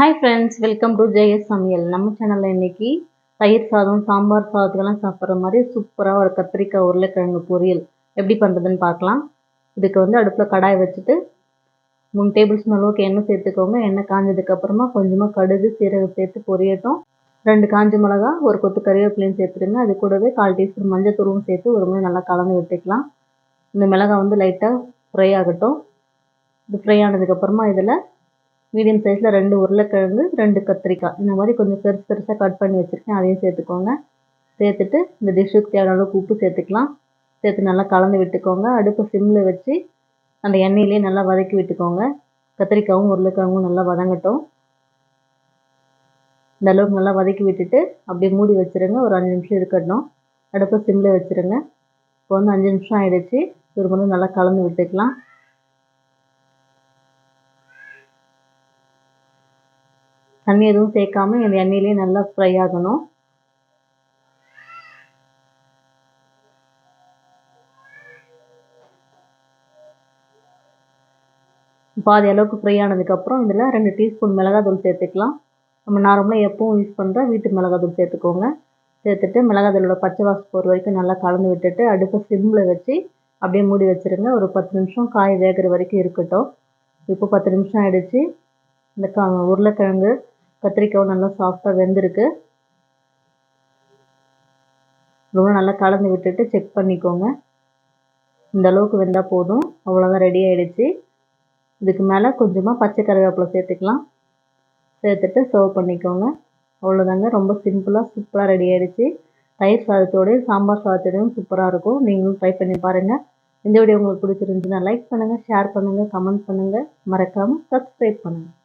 Hi friends welcome to Jayas சமையல். நம்ம சேனலில் இன்றைக்கி தயிர் சாதம் சாம்பார் சாதத்துக்கெல்லாம் சாப்பிட்ற மாதிரி சூப்பராக ஒரு கத்திரிக்காய் உருளைக்கிழங்கு பொரியல். எப்படி பண்ணுறதுன்னு பார்க்கலாம். இதுக்கு வந்து அடுப்பில் கடாய் வச்சுட்டு மூணு டேபிள் ஸ்பூன் அளவுக்கு எண்ணெய் சேர்த்துக்கோங்க. எண்ணெய் காஞ்சதுக்கப்புறமா கொஞ்சமாக கடுகு சீரகம் சேர்த்து பொரியட்டும். ரெண்டு காஞ்ச மிளகா ஒரு கொத்து கறிவேப்பிலையும் சேர்த்துடுங்க. அது கூடவே கால் டீஸ்பூன் மஞ்சள் தூளும் சேர்த்து ஒரு முறை நல்லா கலந்து விட்டுக்கலாம். இந்த மிளகாய் வந்து லைட்டாக ஃப்ரை ஆகட்டும். இது ஃப்ரை ஆனதுக்கப்புறமா இதில் மீடியம் சைஸில் ரெண்டு உருளைக்கிழங்கு ரெண்டு கத்திரிக்காய். இந்த மாதிரி கொஞ்சம் பெருசு பெருசாக கட் பண்ணி வச்சுருக்கேன். அதையும் சேர்த்துக்கோங்க. சேர்த்துட்டு இந்த டிஷ்ஷுக்கு தேவையான அளவுக்கு உப்பு சேர்த்துக்கலாம். சேர்த்து நல்லா கலந்து விட்டுக்கோங்க. அடுப்பு சிம்மில் வச்சு அந்த எண்ணெயிலே நல்லா வதக்கி விட்டுக்கோங்க. கத்திரிக்காயும் உருளைக்கிழங்கும் நல்லா வதங்கட்டும். இந்த அளவுக்கு நல்லா வதக்கி விட்டுட்டு அப்படியே மூடி வச்சுருங்க. ஒரு அஞ்சு நிமிஷம் இருக்கட்டும். அடுப்பை சிம்மில் வச்சுருங்க. இப்போ வந்து அஞ்சு நிமிஷம் ஆகிடுச்சு திரும்ப நல்லா கலந்து விட்டுக்கலாம். தண்ணி எதுவும் சேர்க்காம இந்த எண்ணெயிலே நல்லா ஃப்ரை ஆகணும். பாதி அளவுக்கு ஃப்ரை ஆனதுக்கப்புறம் இதில் ரெண்டு டீஸ்பூன் மிளகாத்தூள் சேர்த்துக்கலாம். நம்ம நார்மலாக எப்பவும் யூஸ் பண்ணுற வீட்டு மிளகாத்தூள் சேர்த்துக்கோங்க. சேர்த்துட்டு மிளகாத்தூளோட பச்சை வாசம் போகிற வரைக்கும் நல்லா கலந்து விட்டுட்டு அடுப்பை சிம்மில் வச்சு அப்படியே மூடி வச்சுருங்க. ஒரு பத்து நிமிஷம் காய் வேகிற வரைக்கும் இருக்கட்டும். இப்போ பத்து நிமிஷம் ஆகிடுச்சு இந்த கா உருளைக்கிழங்கு கத்திரிக்காயும் நல்லா சாஃப்டாக வெந்திருக்கு. ரொம்ப நல்லா கலந்து விட்டுட்டு செக் பண்ணிக்கோங்க. இந்த அளவுக்கு வெந்தால் போதும். அவ்வளோதான் ரெடி ஆகிடுச்சு இதுக்கு மேலே கொஞ்சமாக பச்சை கருவேப்பிலை சேர்த்துக்கலாம். சேர்த்துட்டு சர்வ் பண்ணிக்கோங்க. அவ்வளோதாங்க ரொம்ப சிம்பிளாக சூப்பராக ரெடி ஆகிடுச்சு தயிர் சாதத்தோடையும் சாம்பார் சாதத்தோடையும் சூப்பராக இருக்கும். நீங்களும் ட்ரை பண்ணி பாருங்கள் இந்த வீடியோ உங்களுக்கு பிடிச்சிருந்துச்சுன்னா லைக் பண்ணுங்கள் ஷேர் பண்ணுங்கள் கமெண்ட் பண்ணுங்கள் மறக்காமல் சப்ஸ்கிரைப் பண்ணுங்கள்